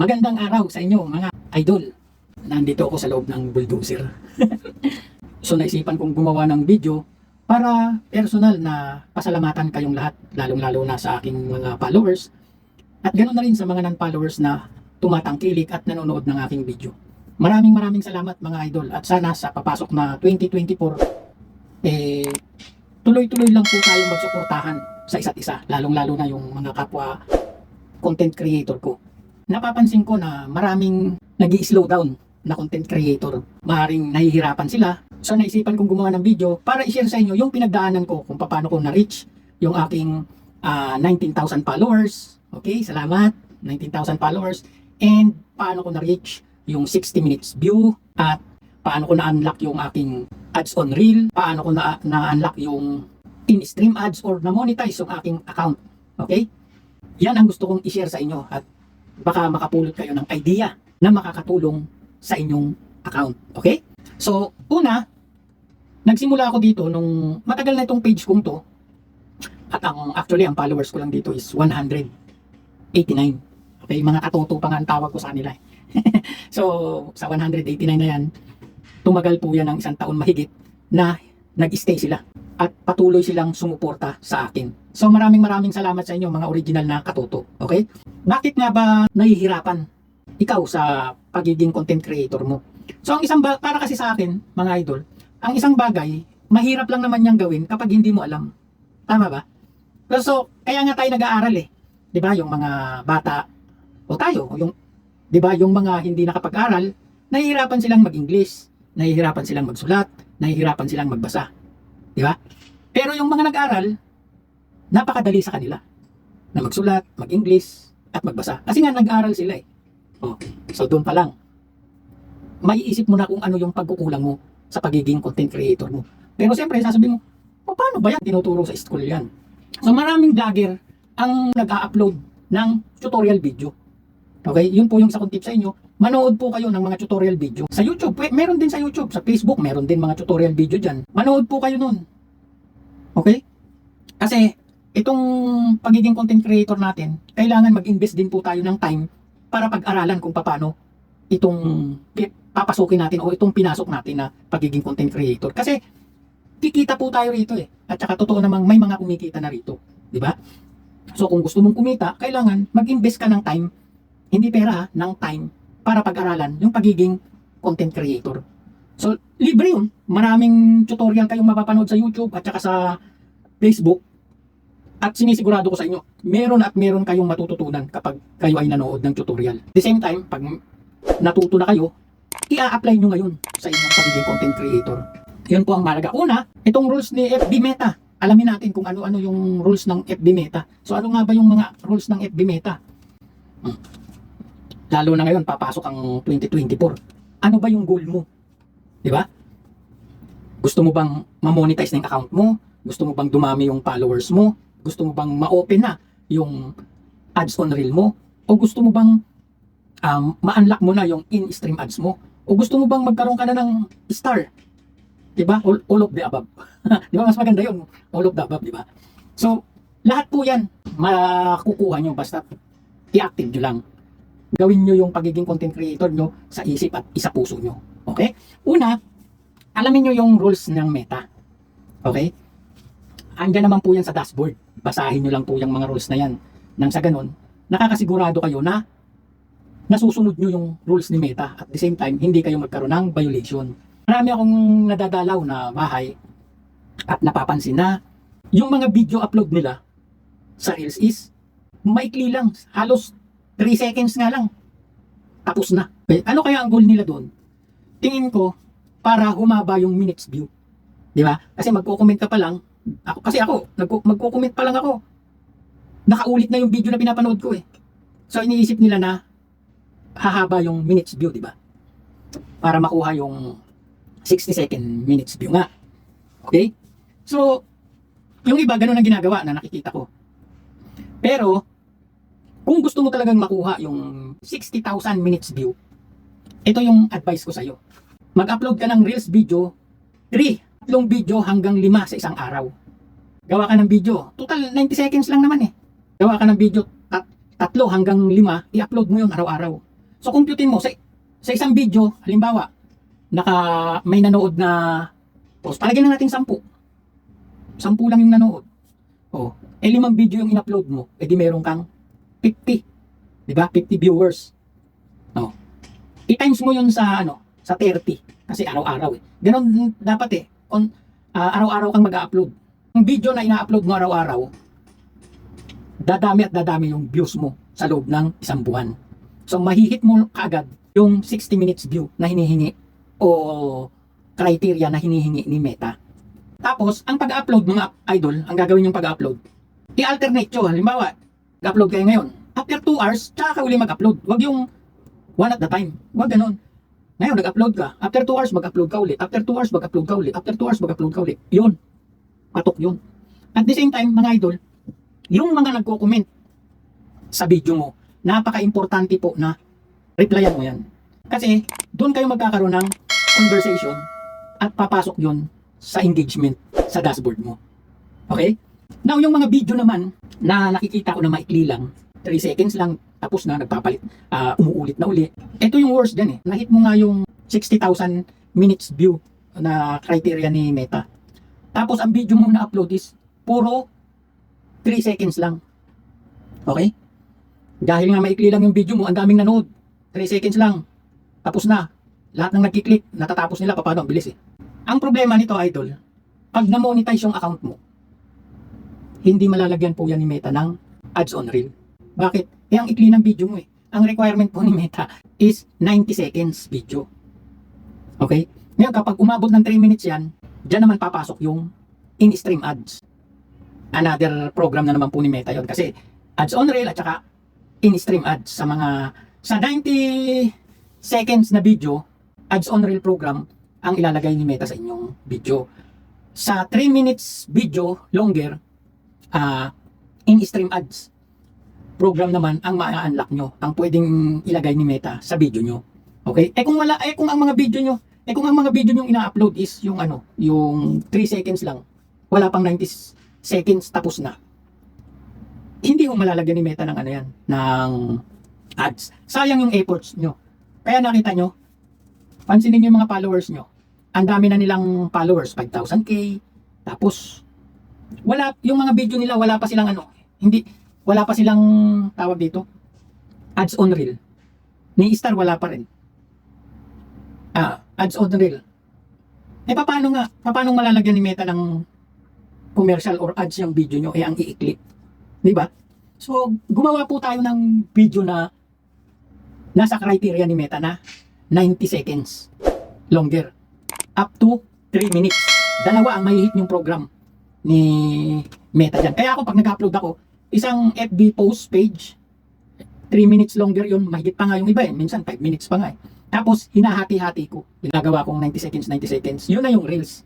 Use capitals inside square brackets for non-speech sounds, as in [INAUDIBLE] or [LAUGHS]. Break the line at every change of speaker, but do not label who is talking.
Magandang araw sa inyo mga idol. Nandito ako sa loob ng bulldozer. [LAUGHS] so naisipan kong gumawa ng video para personal na pasalamatan kayong lahat, lalong-lalo na sa aking mga followers at ganoon na rin sa mga non-followers na tumatangkilik at nanonood ng aking video. Maraming maraming salamat mga idol at sana sa papasok na 2024 eh tuloy-tuloy lang po tayong magsuportahan sa isa't isa, lalong-lalo na yung mga kapwa content creator ko. Napapansin ko na maraming nag slow down na content creator. Maring nahihirapan sila. So naisipan kong gumawa ng video para i-share sa inyo yung pinagdaanan ko kung paano ko na-reach yung aking ah, 19,000 followers. Okay, salamat. 19,000 followers. And paano ko na-reach yung 60 minutes view at paano ko na-unlock yung aking ads on reel, paano ko na- na-unlock yung in-stream ads or na-monetize yung aking account. Okay? Yan ang gusto kong i-share sa inyo at baka makapulot kayo ng idea na makakatulong sa inyong account. Okay? So, una, nagsimula ako dito nung matagal na itong page kong to at ang actually ang followers ko lang dito is 189. Okay, mga katoto pa nga ang tawag ko sa kanila. eh. [LAUGHS] so, sa 189 na yan, tumagal po yan ng isang taon mahigit na nag-stay sila at patuloy silang sumuporta sa akin. So maraming maraming salamat sa inyo mga original na katoto. Okay? Bakit nga ba nahihirapan ikaw sa pagiging content creator mo? So ang isang para kasi sa akin, mga idol, ang isang bagay, mahirap lang naman niyang gawin kapag hindi mo alam. Tama ba? So, kaya nga tayo nag-aaral eh. 'Di ba? Yung mga bata o tayo, yung 'di ba, yung mga hindi nakapag-aral, nahihirapan silang mag-English, nahihirapan silang magsulat, nahihirapan silang magbasa. 'Di ba? Pero yung mga nag-aral, napakadali sa kanila na magsulat, mag-English, at magbasa. Kasi nga nag-aral sila eh. Oh, so doon pa lang, maiisip mo na kung ano yung pagkukulang mo sa pagiging content creator mo. Pero siyempre, sasabihin mo, "O, paano ba yan? Tinuturo sa school yan. So maraming vlogger ang nag-a-upload ng tutorial video. Okay, yun po yung sa kong tip sa inyo. Manood po kayo ng mga tutorial video. Sa YouTube, meron din sa YouTube. Sa Facebook, meron din mga tutorial video dyan. Manood po kayo nun. Okay? Kasi, itong pagiging content creator natin, kailangan mag-invest din po tayo ng time para pag-aralan kung paano itong papasukin natin o itong pinasok natin na pagiging content creator. Kasi, kikita po tayo rito eh. At saka totoo namang may mga kumikita na rito. Di ba? So, kung gusto mong kumita, kailangan mag-invest ka ng time, hindi pera ha, ng time para pag-aralan yung pagiging content creator. So, libre yun. Maraming tutorial kayong mapapanood sa YouTube at saka sa Facebook. At sinisigurado ko sa inyo, meron at meron kayong matututunan kapag kayo ay nanood ng tutorial. At the same time, pag natuto na kayo, i-apply nyo ngayon sa inyong pagiging content creator. Yun po ang malaga. Una, itong rules ni FB Meta. Alamin natin kung ano-ano yung rules ng FB Meta. So ano nga ba yung mga rules ng FB Meta? Hmm. Lalo na ngayon, papasok ang 2024. Ano ba yung goal mo? Di ba? Gusto mo bang ma-monetize na yung account mo? Gusto mo bang dumami yung followers mo? Gusto mo bang ma-open na yung ads on reel mo? O gusto mo bang um, ma-unlock mo na yung in-stream ads mo? O gusto mo bang magkaroon ka na ng star? Diba? All, all of the above. [LAUGHS] di ba? Mas maganda yung all of the above, di ba? So, lahat po yan makukuha nyo basta i-active nyo lang. Gawin nyo yung pagiging content creator nyo sa isip at isa puso nyo. Okay? Una, alamin nyo yung rules ng meta. Okay? Andyan naman po yan sa dashboard. Basahin nyo lang po yung mga rules na yan. Nang sa ganun, nakakasigurado kayo na nasusunod nyo yung rules ni Meta. At the same time, hindi kayo magkaroon ng violation. Marami akong nadadalaw na bahay at napapansin na yung mga video upload nila sa Reels is maikli lang. Halos 3 seconds nga lang. Tapos na. Eh, ano kaya ang goal nila doon? Tingin ko, para humaba yung minutes view. Di ba? Kasi magko-comment ka pa lang. Ako, kasi ako, magko-comment pa lang ako. Nakaulit na yung video na pinapanood ko eh. So iniisip nila na hahaba yung minutes view, di ba? Para makuha yung 60 second minutes view nga. Okay? So, yung iba, ganun ang ginagawa na nakikita ko. Pero, kung gusto mo talagang makuha yung 60,000 minutes view, ito yung advice ko sa'yo. Mag-upload ka ng Reels video, 3, tatlong video hanggang 5 sa isang araw. Gawa ka ng video. Total, 90 seconds lang naman eh. Gawa ka ng video, tat- tatlo hanggang 5, i-upload mo yun araw-araw. So, computein mo, sa, sa isang video, halimbawa, naka, may nanood na post. Palagyan na natin 10. 10 lang yung nanood. Oh, eh limang video yung in-upload mo, eh di meron kang 50. Di ba? 50 viewers. Oh. I-times mo yun sa ano, sa 30 kasi araw-araw eh. Ganon dapat eh. On ah, araw-araw kang mag-upload. Yung video na ina-upload mo araw-araw, dadami at dadami yung views mo sa loob ng isang buwan. So mahihit mo kaagad yung 60 minutes view na hinihingi o criteria na hinihingi ni Meta. Tapos, ang pag-upload mga idol, ang gagawin yung pag-upload, i-alternate nyo. Halimbawa, mag-upload kayo ngayon. After 2 hours, tsaka ka uli mag-upload. Huwag yung one at the time. Huwag ganun. Ngayon, nag-upload ka. After 2 hours, mag-upload ka ulit. After 2 hours, mag-upload ka ulit. After 2 hours, mag-upload ka ulit. Yun. Patok yun. At the same time, mga idol, yung mga nagko-comment sa video mo, napaka-importante po na replyan mo yan. Kasi, doon kayo magkakaroon ng conversation at papasok yun sa engagement sa dashboard mo. Okay? Now, yung mga video naman na nakikita ko na maikli lang, 3 seconds lang, tapos na, nagpapalit, ah, umuulit na uli. Ito yung worst dyan eh. Nahit mo nga yung 60,000 minutes view na criteria ni Meta. Tapos, ang video mo na-upload is puro 3 seconds lang. Okay? Dahil nga maikli lang yung video mo, ang daming nanood. 3 seconds lang. Tapos na. Lahat ng nagkiklik, natatapos nila, paano? Ang bilis eh. Ang problema nito, idol, pag na-monetize yung account mo, hindi malalagyan po yan ni Meta ng ads on reel. Bakit? Eh, ang ikli ng video mo eh. Ang requirement po ni Meta is 90 seconds video. Okay? Ngayon, kapag umabot ng 3 minutes yan, dyan naman papasok yung in-stream ads. Another program na naman po ni Meta yon kasi ads on reel at saka in-stream ads sa mga sa 90 seconds na video, ads on reel program ang ilalagay ni Meta sa inyong video. Sa 3 minutes video longer, ah in-stream ads program naman ang ma-unlock nyo, ang pwedeng ilagay ni Meta sa video nyo. Okay? Eh kung wala, eh kung ang mga video nyo, eh kung ang mga video nyo ina-upload is yung ano, yung 3 seconds lang, wala pang 90 seconds tapos na. Hindi mo malalagyan ni Meta ng ano yan, ng ads. Sayang yung efforts nyo. Kaya nakita nyo, pansinin nyo yung mga followers nyo. Ang dami na nilang followers, 5,000k. Tapos, wala, yung mga video nila, wala pa silang ano, hindi, wala pa silang tawag dito, ads on reel. Ni Star wala pa rin. Ah, ads on reel. Eh, paano nga, paano malalagyan ni Meta ng commercial or ads yung video nyo, eh, ang i-click. Di ba? So, gumawa po tayo ng video na nasa criteria ni Meta na 90 seconds longer up to 3 minutes. Dalawa ang mahihit yung program ni Meta dyan. Kaya ako pag nag-upload ako, isang FB post page, 3 minutes longer yun, mahigit pa nga yung iba eh. Minsan 5 minutes pa nga eh. Tapos, hinahati-hati ko. Ginagawa kong 90 seconds, 90 seconds. Yun na yung reels.